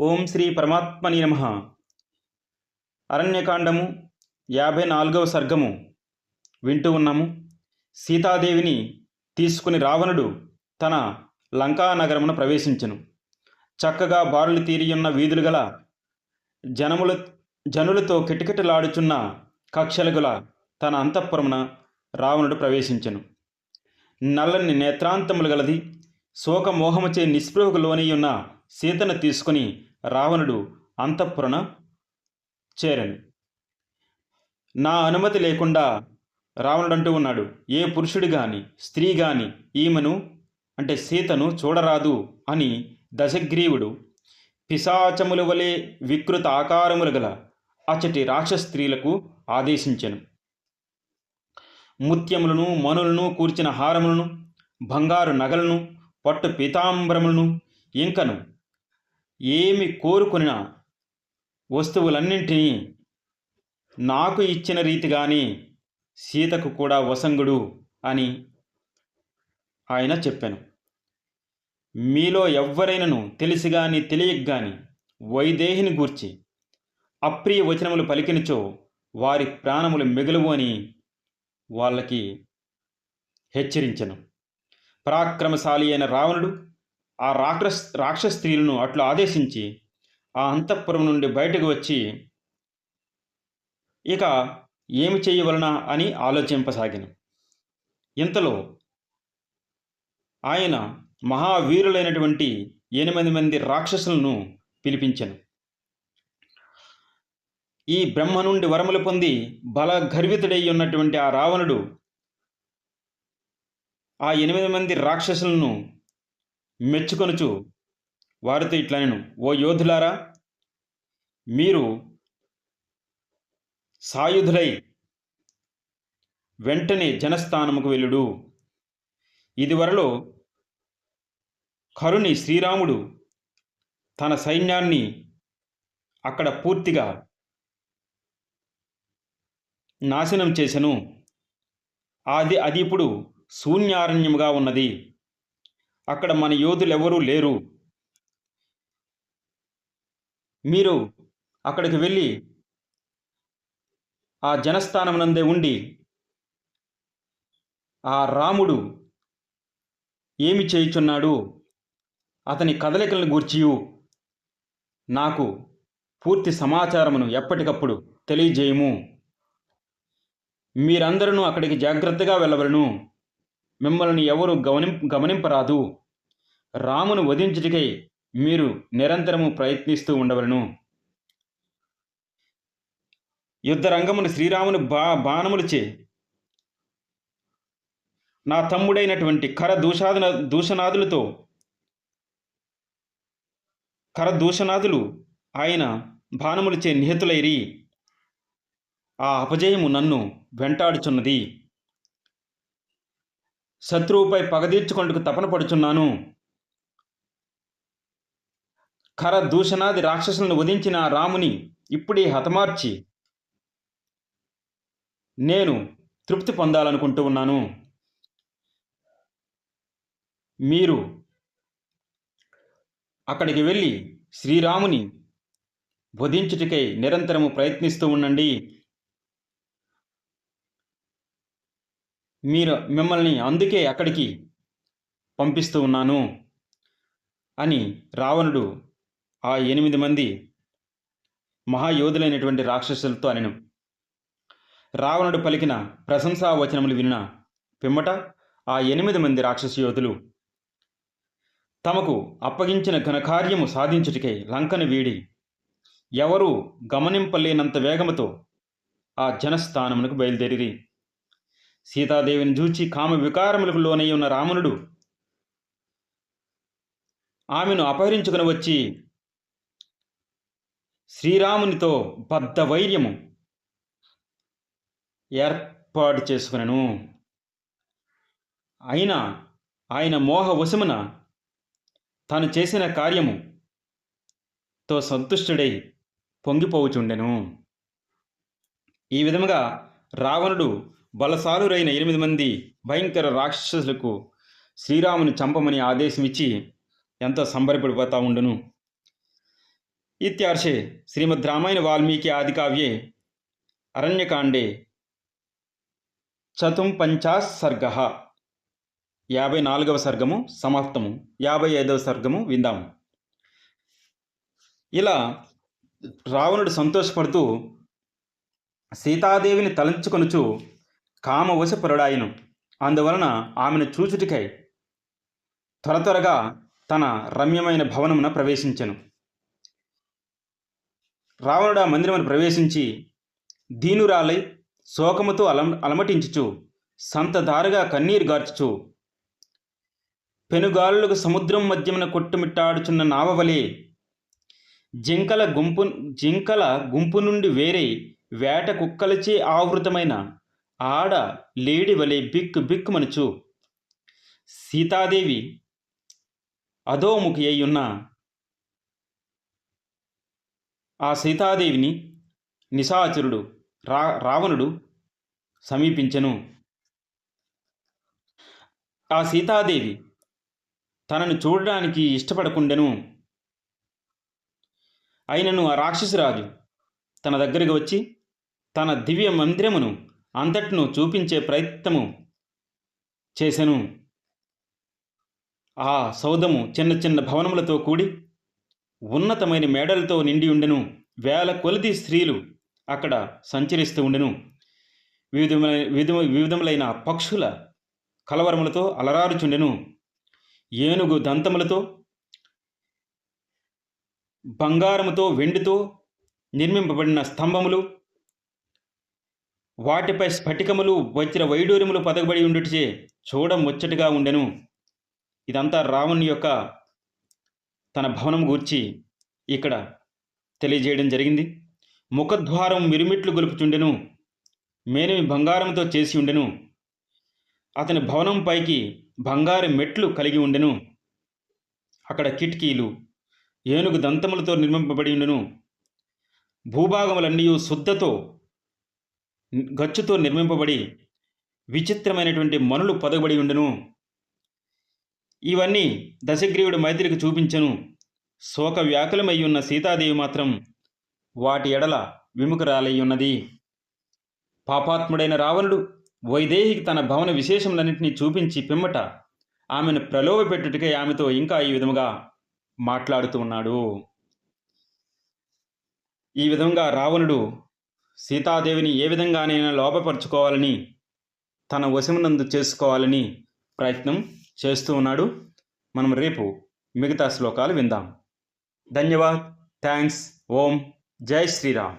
ఓం శ్రీ పరమాత్మని నమ. అరణ్యకాండము యాభై నాలుగవ సర్గము. వింటూ ఉన్నాము. సీతాదేవిని తీసుకుని రావణుడు తన లంకా నగరమున ప్రవేశించెను. చక్కగా బారులు తీరియున్న వీధులు గల జనముల జనులతో కిటకిటలాడుచున్న కక్షలు గల తన అంతఃపురమున రావణుడు ప్రవేశించెను. నల్లని నేత్రాంతములు గలది శోకమోహముచే నిస్పృహకు లోనియున్న సీతను తీసుకుని రావణుడు అంతఃపురణ చేరను. నా అనుమతి లేకుండా రావణుడు అంటూ ఉన్నాడు. ఏ పురుషుడు గాని స్త్రీ గాని ఈమెను అంటే సీతను చూడరాదు అని దశగ్రీవుడు పిశాచముల వలె వికృత ఆకారములు గల అచటి రాక్షస స్త్రీలకు ఆదేశించెను. ముత్యములను మనులను కూర్చిన హారములను బంగారు నగలను పట్టు పీతాంబరములను ఇంకను ఏమి కోరుకున్న వస్తువులన్నింటినీ నాకు ఇచ్చిన రీతిగానే సీతకు కూడా వసంగుడు అని ఆయన చెప్పాను. మీలో ఎవ్వరైనను తెలిసి గాని తెలియక గాని వైదేహిని గూర్చి అప్రియ వచనములు పలికినచో వారి ప్రాణములు మిగులువు అని వాళ్ళకి హెచ్చరించను. పరాక్రమశాలి అయిన రావణుడు ఆ రాక్షస్ రాక్షస స్త్రీలను అట్లు ఆదేశించి ఆ అంతఃపురం నుండి బయటకు వచ్చి ఇక ఏమి చేయవలన? అని ఆలోచింపసాగాను. ఇంతలో ఆయన మహావీరులైనటువంటి ఎనిమిది మంది రాక్షసులను పిలిపించను. ఈ బ్రహ్మ నుండి వరములు పొంది బల గర్వితుడై ఉన్నటువంటి ఆ రావణుడు ఆ ఎనిమిది మంది రాక్షసులను మెచ్చుకొనుచు వారితో ఇట్లనెను ఓ యోధులారా మీరు సాయుధులై వెంటనే జనస్థానముకు వెళ్ళుడు. ఇదివరలో కరుని శ్రీరాముడు తన సైన్యాన్ని అక్కడ పూర్తిగా నాశనం చేశను అది అది ఇప్పుడు శూన్యారణ్యముగా ఉన్నది. అక్కడ మన యోధులు ఎవరూ లేరు. మీరు అక్కడికి వెళ్ళి ఆ జనస్థానమునందే ఉండి ఆ రాముడు ఏమి చేయుచున్నాడు? అతని కదలికలను గూర్చియు. నాకు పూర్తి సమాచారమును ఎప్పటికప్పుడు తెలియజేయము. మీరందరూ అక్కడికి జాగ్రత్తగా వెళ్ళవలను. మిమ్మల్ని ఎవరు గమనిం గమనింపరాదు. రామును వధించుటకై మీరు నిరంతరము ప్రయత్నిస్తూ ఉండవలను. యుద్ధరంగమును శ్రీరాముని బా బాణములచే నా తమ్ముడైనటువంటి కర దూషాదున దూషణాదులతో కర దూషణాదులు ఆయన బాణములచే నిహతులైరి. ఆ అపజయము నన్ను వెంటాడుచున్నది. శత్రువుపై పగదీర్చుకొందుకు తపన పడుచున్నాను. ఖర దూషణాది రాక్షసులను వధించిన రాముని ఇప్పుడే హతమార్చి నేను తృప్తి పొందాలనుకుంటూ ఉన్నాను. మీరు అక్కడికి వెళ్ళి శ్రీరాముని వధించుటకై నిరంతరము ప్రయత్నిస్తూ ఉండండి. మీరు మిమ్మల్ని అందుకే అక్కడికి పంపిస్తూ ఉన్నాను అని రావణుడు ఆ ఎనిమిది మంది మహాయోధులైనటువంటి రాక్షసులతో అనెను. రావణుడు పలికిన ప్రశంసా వచనములు విన్న పిమ్మట ఆ ఎనిమిది మంది రాక్షస యోధులు తమకు అప్పగించిన ఘనకార్యము సాధించుటకై లంకను వీడి ఎవరూ గమనింపలేనంత వేగముతో ఆ జనస్థానమునకు బయలుదేరిరి. సీతాదేవిని చూచి కామ వికారములకు లోనై ఉన్న రావణుడు ఆమెను అపహరించుకుని వచ్చి శ్రీరామునితో బద్ద వైర్యము ఏర్పాటు చేసుకునను. అయినా ఆయన మోహ వశమున తాను చేసిన కార్యము తో సంతుష్టుడై పొంగిపోవుచుండెను. ఈ విధముగా రావణుడు బలసారురైన ఎనిమిది మంది భయంకర రాక్షసులకు శ్రీరాముని చంపమని ఆదేశం ఇచ్చి ఎంతో సంబరపడిపోతా ఉండును? ఇత్యార్షే శ్రీమద్ రామాయణ వాల్మీకి ఆది కావ్యే అరణ్యకాండే చతుం పంచాశ్ సర్గ యాభై నాలుగవ సర్గము సమాప్తము. యాభై ఐదవ సర్గము విందాము. ఇలా రావణుడు సంతోషపడుతూ సీతాదేవిని తలంచుకొనుచు కామవశపరుడాయను. అందువలన ఆమెను చూచుటికై త్వర త్వరగా తన రమ్యమైన భవనమున ప్రవేశించెను. రావణుడు ఆ మందిరమును ప్రవేశించి దీనురాలై శోకముతో అలం అలమటించుచు సంతదారుగా కన్నీరు గార్చుచు పెనుగాలులకు సముద్రం మధ్యమున కొట్టుమిట్టాడుచున్న నావవలే జింకల గుంపు జింకల గుంపు నుండి వేరే వేట కుక్కలచే ఆవృతమైన ఆడ లేడి వలె బిక్కు బిక్కుమనుచు. సీతాదేవి అధోముఖి అయి ఉన్న ఆ సీతాదేవిని నిశాచరుడు రా రావణుడు సమీపించెను. ఆ సీతాదేవి తనను చూడడానికి ఇష్టపడకుండెను. అయినను ఆ రాక్షసురాజు తన దగ్గరికి వచ్చి తన దివ్య మందిరమును అంతటిను చూపించే ప్రయత్నము చేసెను. ఆ సౌధము చిన్న చిన్న భవనములతో కూడి ఉన్నతమైన మేడలతో నిండి ఉండెను. వేల కొలది స్త్రీలు అక్కడ సంచరిస్తూ ఉండెను. వివిధమైన వివిధ వివిధములైన పక్షుల కలవరములతో అలరారుచుండెను. ఏనుగు దంతములతో బంగారముతో వెండితో నిర్మింపబడిన స్తంభములు వాటిపై స్ఫటికములు వజ్ర వైడూర్యములు పదగబడి ఉండుటచే చూడ ముచ్చటగా ఉండెను. ఇదంతా రావణుని యొక్క తన భవనం గూర్చి ఇక్కడ తెలియజేయడం జరిగింది. ముఖద్వారం మిరుమిట్లు గొలుపుచుండెను. మేనమి బంగారంతో చేసి ఉండెను. అతని భవనం పైకి బంగారు మెట్లు కలిగి ఉండెను. అక్కడ కిటికీలు ఏనుగు దంతములతో నిర్మింపబడి ఉండెను. భూభాగములన్నీ శుద్ధతో గచ్చుతో నిర్మింపబడి విచిత్రమైనటువంటి మనులు పొదగబడి ఉండెను. ఇవన్నీ దశగ్రీవుడు మైత్రికి చూపించెను. శోక వ్యాకులమై ఉన్న సీతాదేవి మాత్రం వాటి ఎడల విముఖరాలయ్యున్నది. ఉన్నది పాపాత్ముడైన రావణుడు వైదేహికి తన భవన విశేషములన్నింటినీ చూపించి పిమ్మట ఆమెను ప్రలోభ పెట్టుటకై ఆమెతో ఇంకా ఈ విధముగా మాట్లాడుతూ ఉన్నాడు. ఈ విధంగా రావణుడు సీతాదేవిని ఏ విధంగానైనా లోపపరుచుకోవాలని తన వశమునందు చేసుకోవాలని ప్రయత్నం చేస్తూ ఉన్నాడు. మనం రేపు మిగతా శ్లోకాలు విందాం. ధన్యవాద్. థ్యాంక్స్. ఓం. జై శ్రీరామ్.